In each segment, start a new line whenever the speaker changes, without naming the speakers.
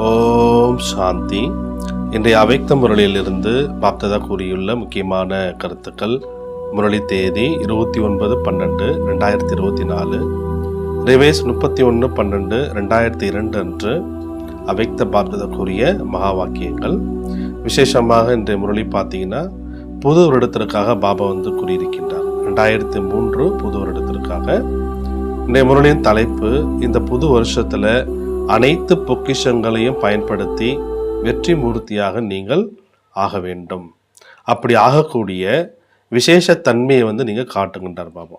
ஓம் சாந்தி. இன்றைய அவைக்த முரளியிலிருந்து பாப்ததா கூறியுள்ள முக்கியமான கருத்துக்கள் முரளி தேதி இருபத்தி ஒன்பது பன்னெண்டு ரெண்டாயிரத்தி இருபத்தி நாலு ரிவேஸ் முப்பத்தி ஒன்று பன்னெண்டு ரெண்டாயிரத்தி இரண்டு அன்று அவைக்த பாப்ததா கூறிய மகா வாக்கியங்கள் விசேஷமாக இன்றைய முரளி பார்த்தீங்கன்னா புது வருடத்திற்காக பாபா வந்து கூறியிருக்கின்றார். ரெண்டாயிரத்தி மூன்று புது வருடத்திற்காக. இன்றைய முரளியின் தலைப்பு இந்த புது வருஷத்தில் அனைத்து பொக்கிஷங்களையும் பயன்படுத்தி வெற்றி மூர்த்தியாக நீங்கள் ஆக வேண்டும். அப்படி ஆகக்கூடிய விசேஷ தன்மையை வந்து நீங்கள் காட்டுகின்றார் பாபா.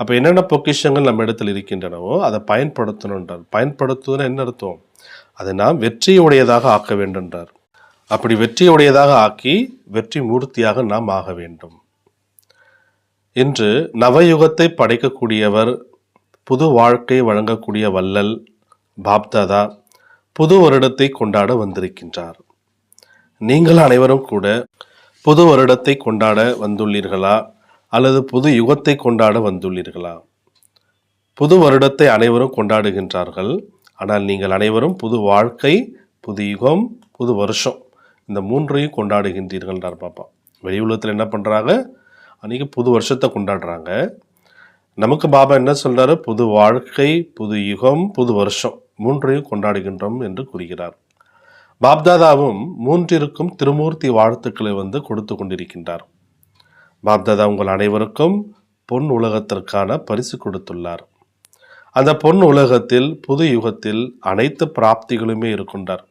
அப்போ என்னென்ன பொக்கிஷங்கள் நம்ம இடத்துல இருக்கின்றனவோ அதை பயன்படுத்தணுன்றார். பயன்படுத்துவதுன்னு என்ன அர்த்தம்? அதை நாம் வெற்றியுடையதாக ஆக்க வேண்டும்ன்றார். அப்படி வெற்றியுடையதாக ஆக்கி வெற்றி மூர்த்தியாக நாம் ஆக வேண்டும். இன்று நவயுகத்தை படைக்கக்கூடியவர் புது வாழ்க்கை வழங்கக்கூடிய வள்ளல் பாப்தாதா புது வருடத்தை கொண்டாட வந்திருக்கின்றார். நீங்கள் அனைவரும் கூட புது வருடத்தை கொண்டாட வந்துள்ளீர்களா? அல்லது புது யுகத்தை கொண்டாட வந்துள்ளீர்களா? புது வருடத்தை அனைவரும் கொண்டாடுகின்றார்கள். ஆனால் நீங்கள் அனைவரும் புது வாழ்க்கை புது யுகம் புது வருஷம் இந்த மூன்றையும் கொண்டாடுகின்றீர்கள்ன்றார் பாப்பா. வெளி உலகத்தில் என்ன பண்ணுறாங்க அன்றைக்கி புது வருஷத்தை கொண்டாடுறாங்க. நமக்கு பாபா என்ன சொல்கிறாரு புது வாழ்க்கை புது யுகம் புது வருஷம். மூன்றையும் கொண்டாடுகின்றோம் என்று கூறுகிறார். பாப்தாதாவும் மூன்றிற்கும் திருமூர்த்தி வாழ்த்துக்களை வந்து கொடுத்து கொண்டிருக்கின்றார். பாப்தாதா உங்கள் அனைவருக்கும் பொன் உலகத்திற்கான பரிசு கொடுத்துள்ளார். அந்த பொன் உலகத்தில் புது யுகத்தில் அனைத்து பிராப்திகளுமே இருக்கின்றார்.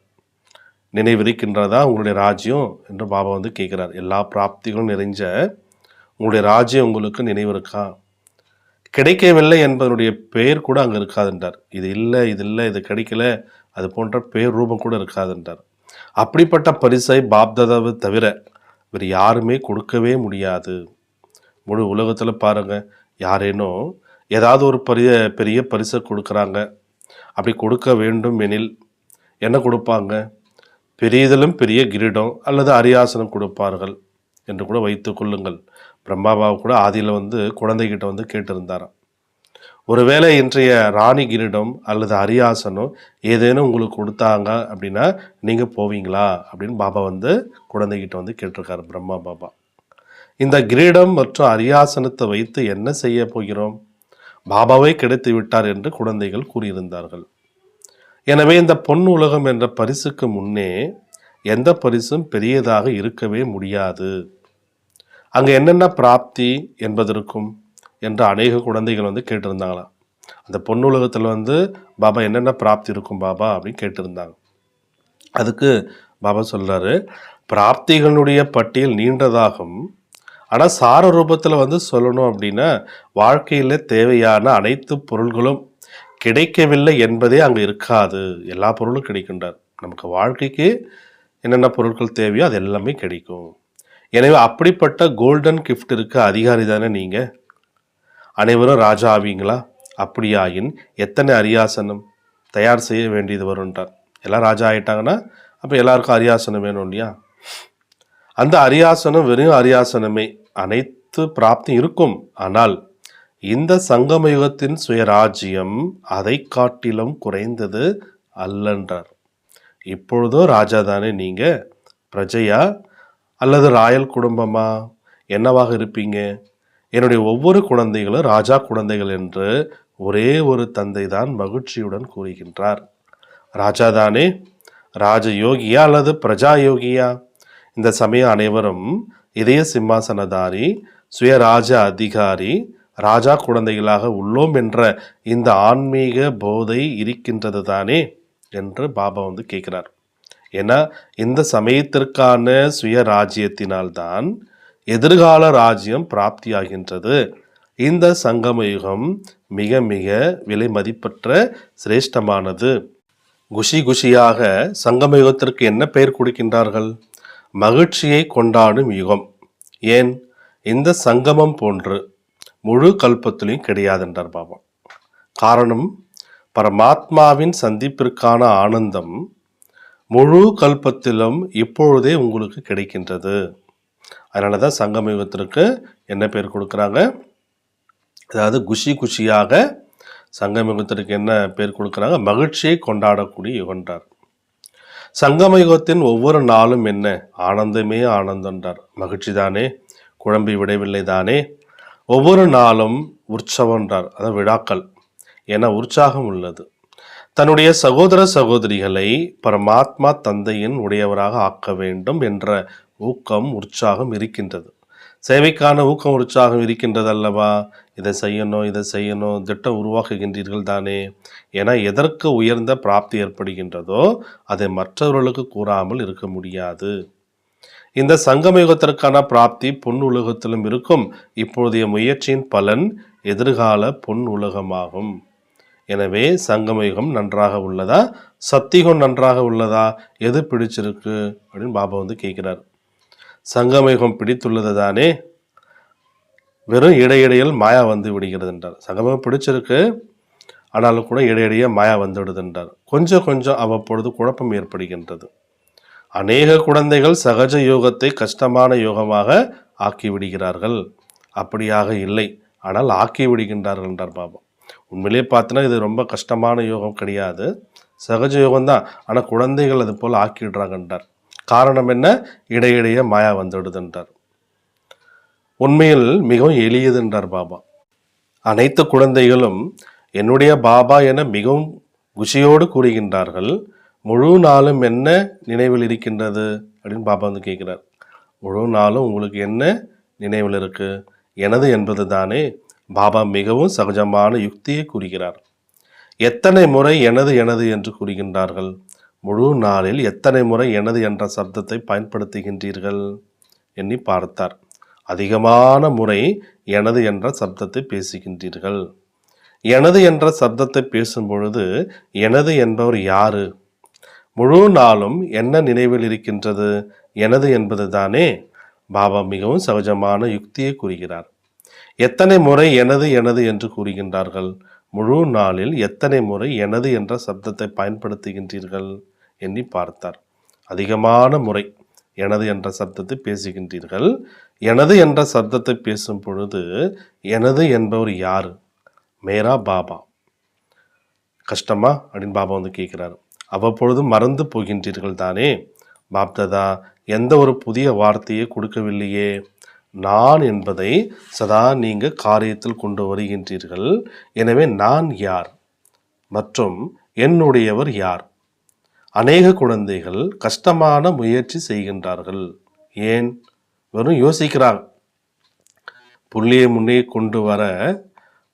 நினைவிருக்கின்றதா உங்களுடைய ராஜ்யம்? என்று பாபா வந்து கேட்கிறார். எல்லா பிராப்திகளும் நிறைஞ்ச உங்களுடைய ராஜ்யம் உங்களுக்கு நினைவு இருக்கா கிடைக்கவில்லை என்பதனுடைய பெயர் கூட அங்கே இருக்காதுன்றார். இது இல்லை இது இல்லை இது கிடைக்கல அது போன்ற பெயர் ரூபம் கூட இருக்காதுன்றார். அப்படிப்பட்ட பரிசை பாப்தாதாவை தவிர வேறு யாருமே கொடுக்கவே முடியாது. முழு உலகத்தில் பாருங்க யாரேனோ ஏதாவது ஒரு பெரிய பெரிய பரிசை கொடுக்குறாங்க. அப்படி கொடுக்க வேண்டும் எனில் என்ன கொடுப்பாங்க? பெரியதிலும் பெரிய கிரீடம் அல்லது அரியாசனம் கொடுப்பார்கள் என்று கூட வைத்து கொள்ளுங்கள். பிரம்மாபாவை கூட ஆதியில் வந்து குழந்தைகிட்ட வந்து கேட்டிருந்தாராம். ஒருவேளை இன்றைய ராணி கிரீடம் அல்லது அரியாசனம் ஏதேனும் உங்களுக்கு கொடுத்தாங்க அப்படின்னா நீங்கள் போவீங்களா? அப்படின்னு பாபா வந்து குழந்தைகிட்ட வந்து கேட்டிருக்காரு பிரம்மா பாபா. இந்த கிரீடம் மற்றும் அரியாசனத்தை வைத்து என்ன செய்ய போகிறோம்? பாபாவே கிடைத்து விட்டார் என்று குழந்தைகள் கூறியிருந்தார்கள். எனவே இந்த பொன் உலகம் என்ற பரிசுக்கு முன்னே எந்த பரிசும் பெரியதாக இருக்கவே முடியாது. அங்கே என்னென்ன பிராப்தி என்பதற்கும் என்று அநேக குழந்தைகள் வந்து கேட்டிருந்தாங்களாம். அந்த பொன்னுலகத்தில் வந்து பாபா என்னென்ன பிராப்தி இருக்கும் பாபா அப்படின்னு கேட்டிருந்தாங்க. அதுக்கு பாபா சொல்கிறாரு பிராப்திகளுடைய பட்டியல் நீண்டதாகும். ஆனால் சார ரூபத்தில் வந்து சொல்லணும் அப்படின்னா வாழ்க்கையில் தேவையான அனைத்து பொருள்களும் கிடைக்கவில்லை என்பதே அங்கே இருக்காது. எல்லா பொருளும் கிடைக்கின்றார். நமக்கு வாழ்க்கைக்கு என்னென்ன பொருட்கள் தேவையோ அது எல்லாமே கிடைக்கும். எனவே அப்படிப்பட்ட கோல்டன் கிஃப்ட் இருக்க அதிகாரி தானே நீங்கள் அனைவரும் ராஜா ஆவீங்களா? அப்படியாயின் எத்தனை அரியாசனம்? தயார் செய்ய வேண்டியது வரும்ன்றார். எல்லாம் ராஜா ஆயிட்டாங்கன்னா அப்போ எல்லாருக்கும் அரியாசனம் வேணும் இல்லையா? அந்த அரியாசனம் வெறும் அரியாசனமே. அனைத்து பிராப்தி இருக்கும். ஆனால் இந்த சங்கம யுகத்தின் சுயராஜ்யம் அதை காட்டிலும் குறைந்தது அல்லன்றார். இப்பொழுதோ ராஜா தானே நீங்கள் பிரஜையா? அல்லது ராயல் குடும்பமா? என்னவாக இருப்பீங்க? என்னுடைய ஒவ்வொரு குழந்தைகளும் ராஜா குழந்தைகள் என்று ஒரே ஒரு தந்தை தான் மகிழ்ச்சியுடன் கூறுகின்றார். ராஜா தானே ராஜ யோகியா அல்லது பிரஜா யோகியா இந்த சமயம் அனைவரும் இதய சிம்மாசனதாரி சுயராஜ அதிகாரி ராஜா குழந்தைகளாக உள்ளோம் என்ற இந்த ஆன்மீக போதை இருக்கின்றது தானே என்று பாபா வந்து கேட்கிறார். ஏன்னா இந்த சமயத்திற்கான சுயராஜ்யத்தினால்தான் எதிர்கால ராஜ்யம் பிராப்தியாகின்றது. இந்த சங்கம யுகம் மிக மிக விலை மதிப்பற்ற சிரேஷ்டமானது. குஷி குஷியாக சங்கம யுகத்திற்கு என்ன பெயர் கொடுக்கின்றார்கள்? மகிழ்ச்சியை கொண்டாடும் யுகம். ஏன்? இந்த சங்கமம் போன்று முழு கல்பத்திலையும் கிடையாதுன்றார் பாபா. காரணம் பரமாத்மாவின் சந்திப்பிற்கான ஆனந்தம் முழு கல்பத்திலும் இப்பொழுதே உங்களுக்கு கிடைக்கின்றது. அதனால தான் சங்கமயுகத்திற்கு என்ன பேர் கொடுக்குறாங்க? அதாவது குஷி குஷியாக சங்கமயுகத்திற்கு என்ன பேர் கொடுக்குறாங்க? மகிழ்ச்சியை கொண்டாடக்கூடிய யுகன்றார். சங்கமயுகத்தின் ஒவ்வொரு நாளும் என்ன? ஆனந்தமே ஆனந்தன்றார். மகிழ்ச்சி தானே குழம்பி விடவில்லை தானே ஒவ்வொரு நாளும் உற்சவன்றார். அதாவது விழாக்கள். என உற்சாகம் உள்ளது. தன்னுடைய சகோதர சகோதரிகளை பரமாத்மா தந்தையின் உடையவராக ஆக்க வேண்டும் என்ற ஊக்கம் உற்சாகம் இருக்கின்றது. சேவைக்கான ஊக்கம் உற்சாகம் இருக்கின்றது அல்லவா இதை செய்யணும் இதை செய்யணும் திட்டம் உருவாக்குகின்றீர்கள் தானே? என எதற்கு உயர்ந்த பிராப்தி ஏற்படுகின்றதோ அதை மற்றவர்களுக்கு கூறாமல் இருக்க முடியாது. இந்த சங்கமயுகத்திற்கான பிராப்தி பொன் உலகத்திலும் இருக்கும். இப்போதைய முயற்சியின் பலன் எதிர்கால பொன் உலகமாகும். எனவே சங்கமயுகம் நன்றாக உள்ளதா? சத்தியுகம் நன்றாக உள்ளதா? எது பிடிச்சிருக்கு? அப்படின்னு பாபா வந்து கேட்குறார். சங்கமயுகம் பிடித்துள்ளது தானே வெறும் இடையிடையில் மாயா வந்து விடுகிறது என்றார். சங்கமம் பிடிச்சிருக்கு ஆனாலும் கூட இடையிடையே மாயா வந்து விடுதுன்றார் கொஞ்சம் கொஞ்சம் அவ்வப்பொழுது குழப்பம் ஏற்படுகின்றது. அநேக குழந்தைகள் சகஜ யோகத்தை கஷ்டமான யோகமாக ஆக்கி விடுகிறார்கள். அப்படியாக இல்லை. ஆனால் ஆக்கி விடுகின்றார்கள் என்றார் பாபா. உண்மையிலே பார்த்தோன்னா இது ரொம்ப கஷ்டமான யோகம் கிடையாது. சகஜ யோகம் தான் ஆனால் குழந்தைகள் அது போல் ஆக்கிடுறாங்கன்றார். காரணம் என்ன? இடையிடையே மாயா வந்துடுதுன்றார். உண்மையில் மிகவும் எளியது என்றார் பாபா. அனைத்து குழந்தைகளும் என்னுடைய பாபா என மிகவும் குஷியோடு கூறுகின்றார்கள். முழு நாளும் என்ன நினைவில் இருக்கின்றது? அப்படின்னு பாபா வந்து கேட்குறார். முழு நாளும் உங்களுக்கு என்ன நினைவில் இருக்குது எனது என்பது தானே பாபா மிகவும் சகஜமான யுக்தியை கூறுகிறார். எத்தனை முறை எனது எனது என்று கூறுகின்றார்கள். முழு நாளில் எத்தனை முறை எனது என்ற சப்தத்தை பயன்படுத்துகின்றீர்கள்? எண்ணி பார்த்தார். அதிகமான முறை எனது என்ற சப்தத்தை பேசுகின்றீர்கள். எனது என்ற சப்தத்தை பேசும் பொழுது எனது என்பவர் யாரு? முழு நாளும் என்ன நினைவில் இருக்கின்றது? எனது என்பது தானே பாபா மிகவும் சகஜமான யுக்தியை கூறுகிறார். எத்தனை முறை எனது எனது என்று கூறுகின்றார்கள்? முழு நாளில் எத்தனை முறை எனது என்ற சப்தத்தை பயன்படுத்துகின்றீர்கள்? எண்ணி பார்த்தார். அதிகமான முறை எனது என்ற சப்தத்தை பேசுகின்றீர்கள். எனது என்ற சப்தத்தை பேசும் பொழுது எனது என்பவர் யார்? மேரா பாபா. கஷ்டமா? அப்படின்னு பாபா வந்து கேட்குறாரு. அவ்வப்பொழுது மறந்து போகின்றீர்கள் தானே பாப்ததா எந்த ஒரு புதிய வார்த்தையை கொடுக்கவில்லையே? நான் என்பதை சதா நீங்கள் காரியத்தில் கொண்டு வருகின்றீர்கள். எனவே நான் யார்? மற்றும் என்னுடையவர் யார்? அநேக குழந்தைகள் கஷ்டமான முயற்சி செய்கின்றார்கள். ஏன்? வெறும் யோசிக்கிறாங்க புள்ளியை முன்னே கொண்டு வர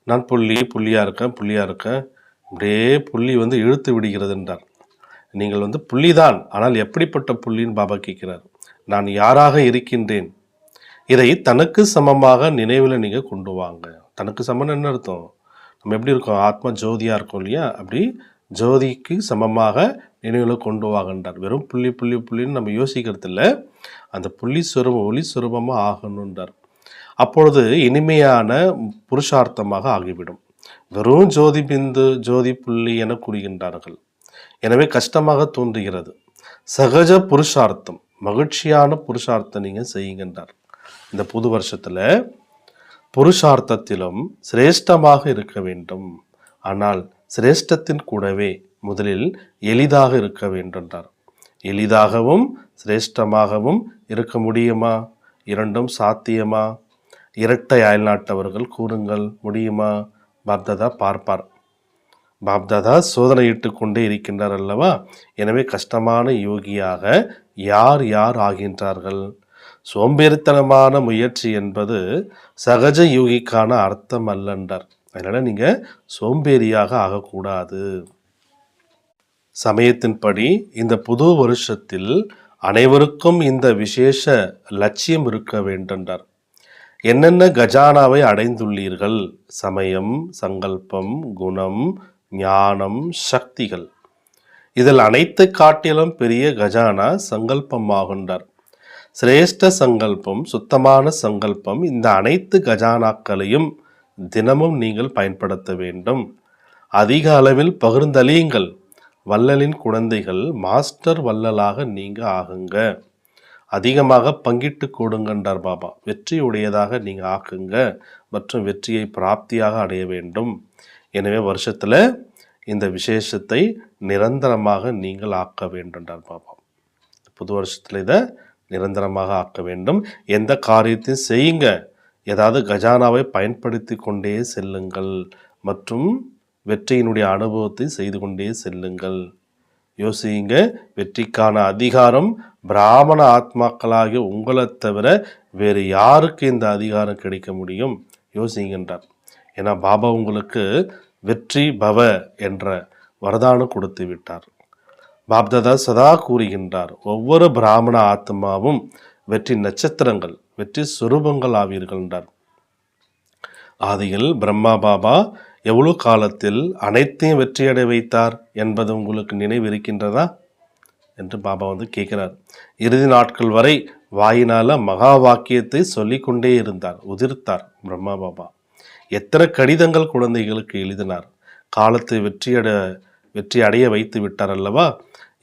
நான் புள்ளி புள்ளியாக இருக்கேன் புள்ளியாக இருக்கேன். அப்படியே புள்ளி வந்து இழுத்து விடுகிறது என்றார் நீங்கள் வந்து புள்ளிதான் ஆனால் எப்படிப்பட்ட புள்ளின்னு பாபா கேட்கிறார். நான் யாராக இருக்கின்றேன்? இதை தனக்கு சமமாக நினைவில் நீங்கள் கொண்டு வாங்க. தனக்கு சமம்னு என்ன அர்த்தம்? நம்ம எப்படி இருக்கோம்? ஆத்மா ஜோதியாக இருக்கோம் இல்லையா? அப்படி ஜோதிக்கு சமமாக நினைவில் கொண்டு வாங்கன்றார். வெறும் புள்ளி புள்ளி புள்ளின்னு நம்ம யோசிக்கிறது இல்லை அந்த புள்ளி சுரூபம் ஒளி சுரூபமாக ஆகணுன்றார் அப்பொழுது இனிமையான புருஷார்த்தமாக ஆகிவிடும். வெறும் ஜோதி பிந்து ஜோதி புள்ளி என கூறுகின்றார்கள். எனவே கஷ்டமாக தோன்றுகிறது. சகஜ புருஷார்த்தம் மகிழ்ச்சியான புருஷார்த்தம் நீங்கள் செய்யுங்கன்றார். இந்த புது வருஷத்தில் புருஷார்த்தத்திலும் சிரேஷ்டமாக இருக்க வேண்டும். ஆனால் சிரேஷ்டத்தின் கூடவே முதலில் எளிதாக இருக்க வேண்டும்ன்றார். எளிதாகவும் சிரேஷ்டமாகவும் இருக்க முடியுமா? இரண்டும் சாத்தியமா? இரட்டை அயல்நாட்டவர்கள் கூறுங்கள் முடியுமா? பாப்தாதா பார்ப்பார். பாப்தாதா சோதனையிட்டு கொண்டே இருக்கின்றார் அல்லவா? எனவே கஷ்டமான யோகியாக யார் யார் ஆகின்றார்கள்? சோம்பேறித்தனமான முயற்சி என்பது சகஜ யூகிக்கான அர்த்தம் அல்லன்றார் அதனால் நீங்கள் சோம்பேறியாக ஆகக்கூடாது. சமயத்தின்படி இந்த புது வருஷத்தில் அனைவருக்கும் இந்த விசேஷ லட்சியம் இருக்க வேண்டுன்றார் என்னென்ன கஜானாவை அடைந்துள்ளீர்கள்? சமயம் சங்கல்பம் குணம் ஞானம் சக்திகள். இதில் அனைத்து காட்டிலும் பெரிய கஜானா சங்கல்பமாகின்றார். சிரேஷ்ட சங்கல்பம் சுத்தமான சங்கல்பம் இந்த அனைத்து கஜானாக்களையும் தினமும் நீங்கள் பயன்படுத்த வேண்டும். அதிக அளவில் பகிர்ந்தளியுங்கள். வள்ளலின் குழந்தைகள் மாஸ்டர் வள்ளலாக நீங்கள் ஆகுங்க. அதிகமாக பங்கிட்டு கொடுங்கன்றார் பாபா. வெற்றியுடையதாக நீங்கள் ஆக்குங்க. மற்றும் வெற்றியை பிராப்தியாக அடைய வேண்டும். எனவே வருஷத்தில் இந்த விசேஷத்தை நிரந்தரமாக நீங்கள் ஆக்க வேண்டும்ன்றார் பாபா. புது வருஷத்தில் இதை நிரந்தரமாக ஆக்க வேண்டும். எந்த காரியத்தையும் செய்யுங்க. ஏதாவது கஜானாவை பயன்படுத்தி கொண்டே செல்லுங்கள். மற்றும் வெற்றியினுடைய அனுபவத்தை செய்து கொண்டே செல்லுங்கள். யோசியுங்க. வெற்றிக்கான அதிகாரம் பிராமண ஆத்மாக்களாகிய உங்களை தவிர வேறு யாருக்கு இந்த அதிகாரம் கிடைக்க முடியும்? யோசிங்கன்றார் ஏன்னா பாபா உங்களுக்கு வெற்றி பவ என்ற வரதானம் கொடுத்து விட்டார். பாப்தாதா சதா கூறுகின்றார் ஒவ்வொரு பிராமண ஆத்மாவும் வெற்றி நட்சத்திரங்கள் வெற்றி சுரூபங்கள் ஆவீர்கள் என்றார். ஆதியில் பிரம்மா பாபா எவ்வளவு காலத்தில் அனைத்தையும் வெற்றியடை வைத்தார் என்பது உங்களுக்கு நினைவு இருக்கின்றதா? என்று பாபா வந்து கேட்கிறார். இறுதி நாட்கள் வரை வாயினால மகா வாக்கியத்தை சொல்லிக்கொண்டே இருந்தார் உதிர்த்தார் பிரம்மா பாபா. எத்தனை கடிதங்கள் குழந்தைகளுக்கு எழுதினார் காலத்தை வெற்றியட வெற்றி அடைய வைத்து விட்டார் அல்லவா?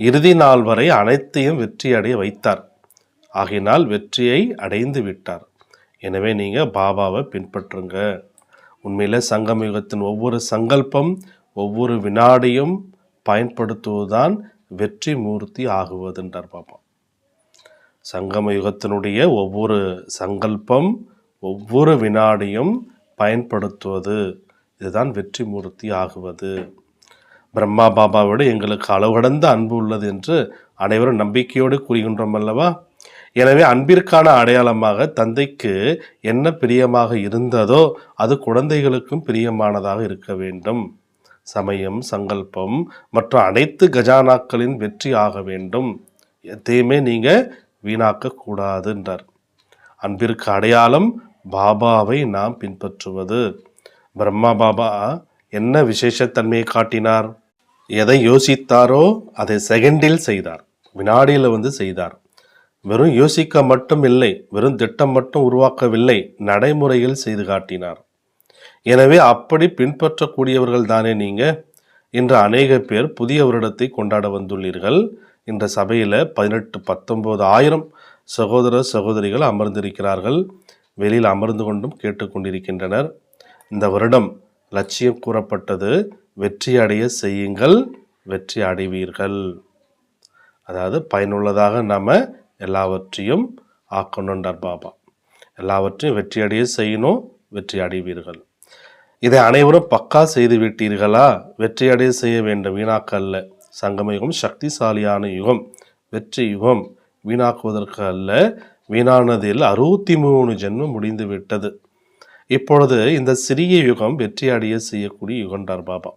இறுதி நாள் வரை அனைத்தையும் வெற்றி அடைய வைத்தார். ஆகினால் வெற்றியை அடைந்து விட்டார். எனவே நீங்கள் பாபாவை பின்பற்றுங்க. உண்மையில் சங்கமயுகத்தின் ஒவ்வொரு சங்கல்பம் ஒவ்வொரு வினாடியும் பயன்படுத்துவதுதான் வெற்றி மூர்த்தி ஆகுவதுன்றார் பாபா. சங்கம யுகத்தினுடைய ஒவ்வொரு சங்கல்பம் ஒவ்வொரு வினாடியும் பயன்படுத்துவது இதுதான் வெற்றி மூர்த்தி ஆகுவது. பிரம்மா பாபாவோடு எங்களுக்கு அளவு கடந்த அன்பு உள்ளது என்று அனைவரும் நம்பிக்கையோடு கூறுகின்றோம் அல்லவா? எனவே அன்பிற்கான அடையாளமாக தந்தைக்கு என்ன பிரியமாக இருந்ததோ அது குழந்தைகளுக்கும் பிரியமானதாக இருக்க வேண்டும். சமயம் சங்கல்பம் மற்ற அனைத்து கஜானாக்களின் வெற்றி ஆக வேண்டும். எதையுமே நீங்கள் வீணாக்கக்கூடாதுன்றார் அன்பிற்கு அடையாளம் பாபாவை நாம் பின்பற்றுவது. பிரம்மா பாபா என்ன விசேஷத்தன்மையை காட்டினார்? எதை யோசித்தாரோ அதை செகண்டில் செய்தார். வினாடியில் வந்து செய்தார். வெறும் யோசிக்க மட்டும் இல்லை வெறும் திட்டம் மட்டும் உருவாக்கவில்லை நடைமுறையில் செய்து காட்டினார். எனவே அப்படி பின்பற்றக்கூடியவர்கள் தானே நீங்க? இன்று அநேக பேர் புதிய வருடத்தை கொண்டாட வந்துள்ளீர்கள். இந்த சபையில் பதினெட்டு பத்தொன்பது ஆயிரம் சகோதர சகோதரிகள் அமர்ந்திருக்கிறார்கள். வெளியில் அமர்ந்து கொண்டும் கேட்டுக்கொண்டிருக்கின்றனர். இந்த வருடம் லட்சியம் கூறப்பட்டது. வெற்றி அடைய செய்யுங்கள் வெற்றி அடைவீர்கள் அதாவது பயனுள்ளதாக நம்ம எல்லாவற்றையும் ஆக்கணுன்றார் பாபா. எல்லாவற்றையும் வெற்றி அடைய செய்யணும் வெற்றி அடைவீர்கள் இதை அனைவரும் பக்கா செய்து விட்டீர்களா? வெற்றி அடைய செய்ய வேண்டும். வீணாக்க அல்ல சங்கம யுகம் சக்திசாலியான யுகம் வெற்றி யுகம் வீணாக்குவதற்கு அல்ல. வீணானதில் அறுபத்தி மூணு ஜென்மம் முடிந்து விட்டது. இப்பொழுது இந்த சிறிய யுகம் வெற்றி அடைய செய்யக்கூடிய யுகன்றார் பாபா.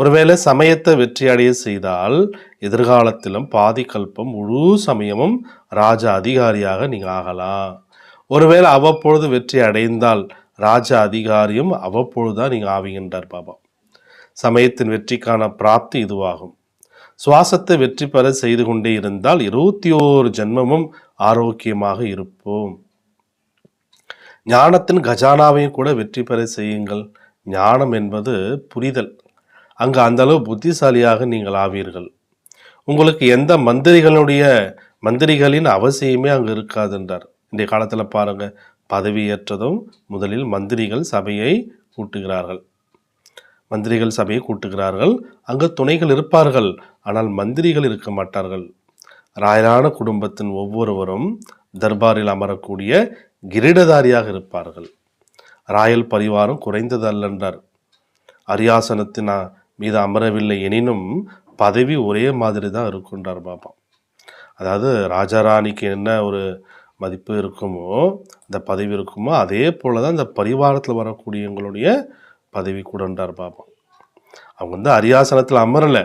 ஒருவேளை சமயத்தை வெற்றியடைய செய்தால் எதிர்காலத்திலும் பாதி கல்பம் முழு சமயமும் ராஜ அதிகாரியாக நீங்கள் ஆகலாம். ஒருவேளை அவ்வப்பொழுது வெற்றி அடைந்தால் ராஜ அதிகாரியும் அவ்வப்பொழுது தான் நீங்கள் ஆவீங்கன்றார் பாபா. சமயத்தின் வெற்றிக்கான பிராப்தி இதுவாகும். சுவாசத்தை வெற்றி பெற செய்து கொண்டே இருந்தால் இருபத்தி ஓரு ஜென்மமும் ஆரோக்கியமாக இருப்போம். ஞானத்தின் கஜானாவையும் கூட வெற்றி பெற செய்யுங்கள். ஞானம் என்பது புரிதல். அங்கு அந்தளவு புத்திசாலியாக நீங்கள் ஆவீர்கள். உங்களுக்கு எந்த மந்திரிகளுடைய மந்திரிகளின் அவசியமே அங்கு இருக்காதுன்றார். இன்றைய காலத்தில் பாருங்கள் பதவியேற்றதும் முதலில் மந்திரிகள் சபையை கூட்டுகிறார்கள். மந்திரிகள் சபையை கூட்டுகிறார்கள். அங்கு துணைகள் இருப்பார்கள் ஆனால் மந்திரிகள் இருக்க மாட்டார்கள். ராயலான குடும்பத்தின் ஒவ்வொருவரும் தர்பாரில் அமரக்கூடிய கிரீடதாரியாக இருப்பார்கள். ராயல் பரிவாரம் குறைந்தது அல்லன்றார் அரியாசனத்தின் மீது அமரவில்லை எனினும் பதவி ஒரே மாதிரி தான் இருக்குன்றார் பாபா அதாவது ராஜாராணிக்கு என்ன ஒரு மதிப்பு இருக்குமோ அந்த பதவி இருக்குமோ அதே போல தான் இந்த பரிவாரத்தில் வரக்கூடியவங்களுடைய பதவி கூடன்றார் பாபா அவங்க வந்து அரியாசனத்தில் அமரலை.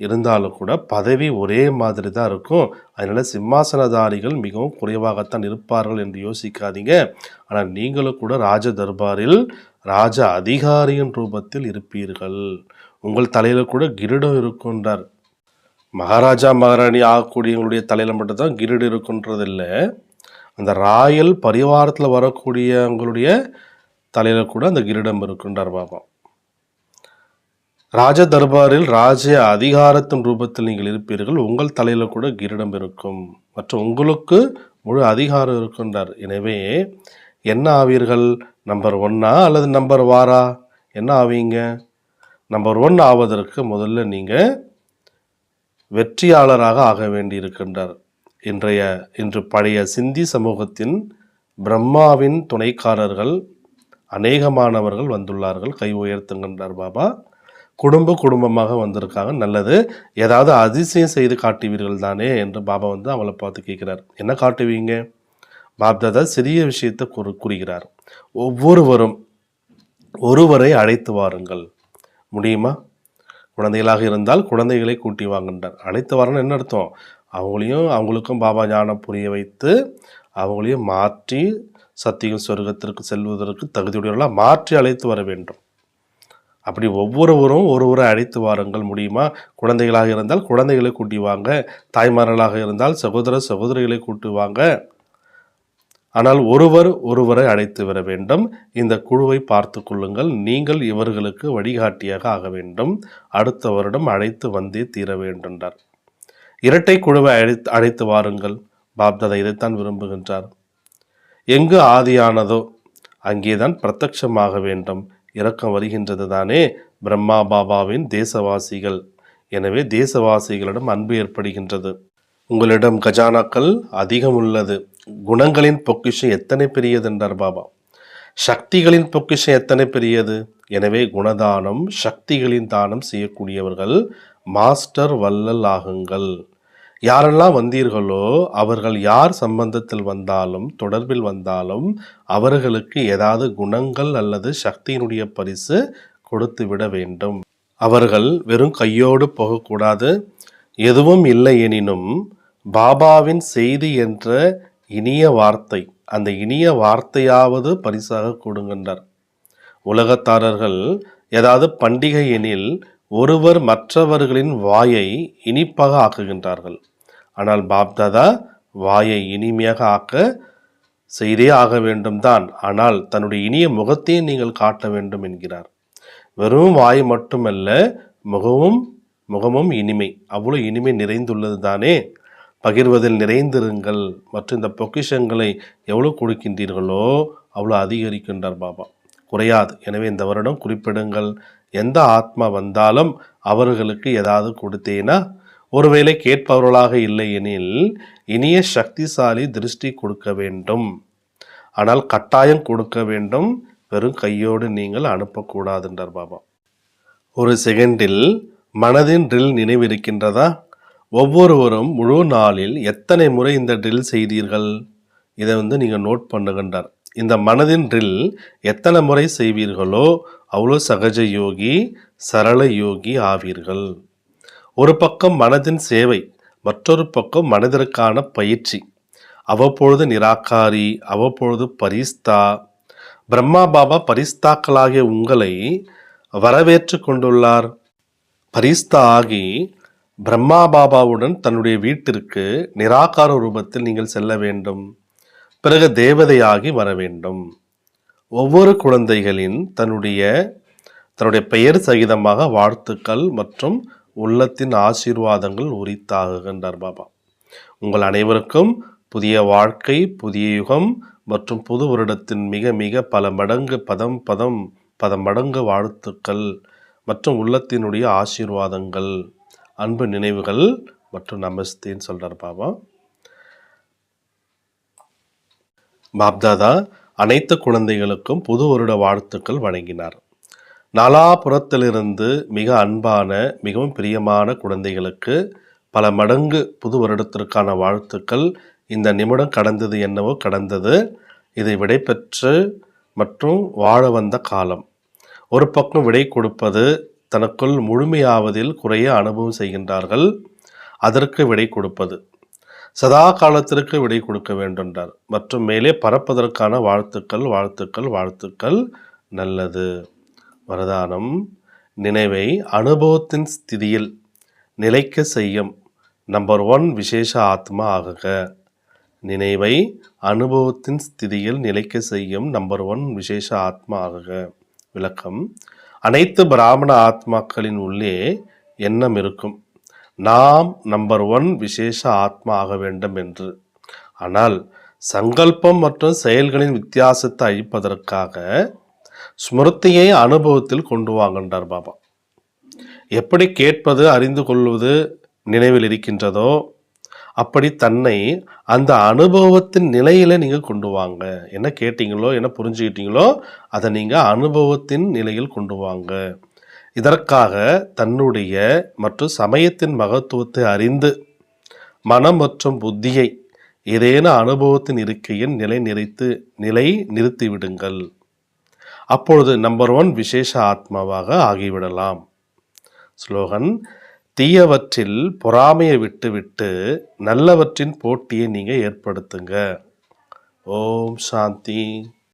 இருந்தாலும் கூட பதவி ஒரே மாதிரி தான் இருக்கும். அதனால் சிம்மாசனதாரிகள் மிகவும் குறைவாகத்தான் இருப்பார்கள் என்று யோசிக்காதீங்க. ஆனால் நீங்களும் கூட ராஜ தர்பாரில் ராஜ அதிகாரியின் ரூபத்தில் இருப்பீர்கள். உங்கள் தலையில் கூட கிரீடம் இருக்குன்றார். மகாராஜா மகாராணி ஆகக்கூடியவங்களுடைய தலையில் மட்டும்தான் கிரீடு இருக்குன்றது இல்லை அந்த ராயல் பரிவாரத்தில் வரக்கூடியவங்களுடைய தலையில் கூட அந்த கிரீடம் இருக்குன்றார் பாபா ராஜ தர்பாரில் ராஜ அதிகாரத்தின் ரூபத்தில் நீங்கள் இருப்பீர்கள் உங்கள் தலையில் கூட கிரீடம் இருக்கும். மற்றும் உங்களுக்கு முழு அதிகாரம் இருக்கின்றார். எனவே என்ன ஆவீர்கள்? நம்பர் ஒன்னா அல்லது நம்பர் வாரா? என்ன ஆவீங்க? நம்பர் ஒன் ஆவதற்கு முதல்ல நீங்கள் வெற்றியாளராக ஆக வேண்டியிருக்கின்றார். இன்றைய இன்று பழைய சிந்தி சமூகத்தின் பிரம்மாவின் துணைக்காரர்கள் அநேகமானவர்கள் வந்துள்ளார்கள். கை உயர்த்துகின்றார் பாபா. குடும்ப குடும்பமாக வந்திருக்காங்க. நல்லது. ஏதாவது அதிசயம் செய்து காட்டுவீர்கள் தானே என்று பாபா வந்து அவளை பார்த்து கேட்கிறார். என்ன காட்டுவீங்க? பாப்தாதா சிறிய விஷயத்தை கூறு கூறுகிறார். ஒவ்வொருவரும் ஒருவரை அழைத்து வாருங்கள். முடியுமா? குழந்தைகளாக இருந்தால் குழந்தைகளை கூட்டி வாங்கின்றார் அழைத்து வரணும்னு என்ன அர்த்தம்? அவங்களையும் அவங்களுக்கும் பாபா ஞானம் புரிய வைத்து அவங்களையும் மாற்றி சத்தியம் சொர்க்கத்திற்கு செல்வதற்கு தகுதியுடையவர்களாக மாற்றி அழைத்து வர வேண்டும். அப்படி ஒவ்வொருவரும் ஒருவரை அழைத்து வாருங்கள் முடியுமா? குழந்தைகளாக இருந்தால் குழந்தைகளை கூட்டி வாங்க. தாய்மார்களாக இருந்தால் சகோதர சகோதரிகளை கூட்டி வாங்க. ஆனால் ஒருவர் ஒருவரை அழைத்து வர வேண்டும். இந்த குழுவை பார்த்து கொள்ளுங்கள். நீங்கள் இவர்களுக்கு வழிகாட்டியாக ஆக வேண்டும். அடுத்த வருடம் அழைத்து வந்தே தீர வேண்டுன்றார். இரட்டை குழுவை அழைத்து அழைத்து வாருங்கள். பாப்தாதா இதைத்தான் விரும்புகின்றார். எங்கு ஆதியானதோ அங்கேதான் பிரத்யட்சமாக வேண்டும். இரக்கம் வருகின்றது தானே. பிரம்மா பாபாவின் தேசவாசிகள். எனவே தேசவாசிகளிடம் அன்பு ஏற்படுகின்றது. உங்களிடம் கஜானாக்கள் அதிகம் உள்ளது குணங்களின் பொக்கிஷம் எத்தனை பெரியது என்றார் பாபா. சக்திகளின் பொக்கிஷம் எத்தனை பெரியது? எனவே குணதானம் சக்திகளின் தானம் செய்யக்கூடியவர்கள் மாஸ்டர் வல்லல் ஆகுங்கள். யாரெல்லாம் வந்தீர்களோ அவர்கள் யார் சம்பந்தத்தில் வந்தாலும் தொடர்பில் வந்தாலும் அவர்களுக்கு ஏதாவது குணங்கள் அல்லது சக்தியினுடைய பரிசு கொடுத்து விட வேண்டும். அவர்கள் வெறும் கையோடு போகக்கூடாது. எதுவும் இல்லை எனினும் பாபாவின் செய்தி என்ற இனிய வார்த்தை. அந்த இனிய வார்த்தையாவது பரிசாக கொடுக்கின்றார் உலகத்தாரர்கள் ஏதாவது பண்டிகை எனில் ஒருவர் மற்றவர்களின் வாயை இனிப்பாக ஆக்குகின்றார்கள். ஆனால் பாப்தாதா வாயை இனிமையாக ஆக்க செய்தே ஆக வேண்டும் தான் ஆனால் தன்னுடைய இனிய முகத்தையும் நீங்கள் காட்ட வேண்டும் என்கிறார். வெறும் வாய் மட்டுமல்ல முகமும் முகமும் இனிமை. அவ்வளோ இனிமை நிறைந்துள்ளது தானே பகிர்வதில் நிறைந்திருங்கள். மற்றும் இந்த பொக்கிஷங்களை எவ்வளோ கொடுக்கின்றீர்களோ அவ்வளோ அதிகரிக்கின்றார் பாபா. குறையாது. எனவே இந்த வருடம் குறிப்பிடுங்கள். எந்த ஆத்மா வந்தாலும் அவர்களுக்கு ஏதாவது கொடுத்தேனா? ஒருவேளை கேட்பவர்களாக இல்லை எனில் இனிய சக்திசாலி திருஷ்டி கொடுக்க வேண்டும். ஆனால் கட்டாயம் கொடுக்க வேண்டும். வெறும் கையோடு நீங்கள் அனுப்பக்கூடாதுன்றார் பாபா. ஒரு செகண்டில் மனதின் ட்ரில் நினைவிருக்கின்றதா? ஒவ்வொருவரும் முழு நாளில் எத்தனை முறை இந்த ட்ரில் செய்தீர்கள்? இதை வந்து நீங்கள் நோட் பண்ணுகின்றார். இந்த மனதின் ட்ரில் எத்தனை முறை செய்வீர்களோ அவ்வளோ சகஜ யோகி சரள யோகி ஆவீர்கள். ஒரு பக்கம் மனதின் சேவை மற்றொரு பக்கம் மனதிற்கான பயிற்சி. அவ்வப்பொழுது நிராகாரி அவ்வப்பொழுது பரிஸ்தா. பிரம்மா பாபா பரிஸ்தாக்களாகிய உங்களை வரவேற்று கொண்டுள்ளார். பரிஸ்தா ஆகி பிரம்மா பாபாவுடன் தன்னுடைய வீட்டிற்கு நிராகார ரூபத்தில் நீங்கள் செல்ல வேண்டும். பிறகு தேவதையாகி வர வேண்டும். ஒவ்வொரு குழந்தைகளின் தன்னுடைய தன்னுடைய பெயர் சகிதமாக வாழ்த்துக்கள் மற்றும் உள்ளத்தின் ஆசீர்வாதங்கள் உரித்தாகுகின்றார் பாபா. உங்கள் அனைவருக்கும் புதிய வாழ்க்கை புதிய யுகம் மற்றும் புது வருடத்தின் மிக மிக பல மடங்கு பதம் பதம் பல மடங்கு வாழ்த்துக்கள் மற்றும் உள்ளத்தினுடைய ஆசீர்வாதங்கள். அன்பு நினைவுகள் மற்றும் நமஸ்தேன்னு சொல்கிறார் பாபா பாப்தாதா அனைத்து குழந்தைகளுக்கும் புது வருட வாழ்த்துக்கள் வழங்கினார். நாலாபுறத்திலிருந்து மிக அன்பான மிகவும் பிரியமான குழந்தைகளுக்கு பல மடங்கு புது வருடத்திற்கான வாழ்த்துக்கள். இந்த நிமிடம் கடந்தது என்னவோ கடந்தது. இதை விடைபெற்று மற்றும் வாழ வந்த காலம். ஒரு பக்கம் விடை கொடுப்பது தனக்குள் முழுமையாவதில் குறைய அனுபவம் செய்கின்றார்கள். அதற்கு விடை கொடுப்பது. சதா காலத்திற்கு விடை கொடுக்க வேண்டுன்றார் மற்றும் மேலே பறப்பதற்கான வாழ்த்துக்கள் வாழ்த்துக்கள் வாழ்த்துக்கள். நல்லது. வரதானம். நினைவை அனுபவத்தின் ஸ்திதியில் நிலைக்க செய்யும் நம்பர் ஒன் விசேஷ ஆத்மா ஆகுக. நினைவை அனுபவத்தின் ஸ்திதியில் நிலைக்க செய்யும் நம்பர் ஒன் விசேஷ ஆத்மா ஆகுக. விளக்கம். அனைத்து பிராமண ஆத்மாக்களின் உள்ளே எண்ணம் இருக்கும். நாம் நம்பர் ஒன் விசேஷ ஆத்மா ஆக வேண்டும் என்று. ஆனால் சங்கல்பம் மற்றும் செயல்களின் வித்தியாசத்தை அழிப்பதற்காக ஸ்மிருதியை அனுபவத்தில் கொண்டு வாங்கின்றார் பாபா. எப்படி கேட்பது அறிந்து கொள்வது நினைவில் இருக்கின்றதோ அப்படி தன்னை அந்த அனுபவத்தின் நிலையில நீங்கள் கொண்டு வாங்க. என்ன கேட்டீங்களோ என்ன புரிஞ்சுக்கிட்டீங்களோ அதை நீங்கள் அனுபவத்தின் நிலையில் கொண்டு வாங்க. இதற்காக தன்னுடைய மற்றும் சமயத்தின் மகத்துவத்தை அறிந்து மனம் மற்றும் புத்தியை ஏதேனும் அனுபவத்தின் இருக்கையில் நிலை நிறைத்து நிலை நிறுத்தி விடுங்கள். அப்பொழுது நம்பர் ஒன் விசேஷ ஆத்மாவாக ஆகிவிடலாம். ஸ்லோகன் தீயவற்றில் பொறாமையை விட்டுவிட்டு நல்லவற்றின் போட்டியை நீங்கள் ஏற்படுத்துங்க. ஓம் சாந்தி.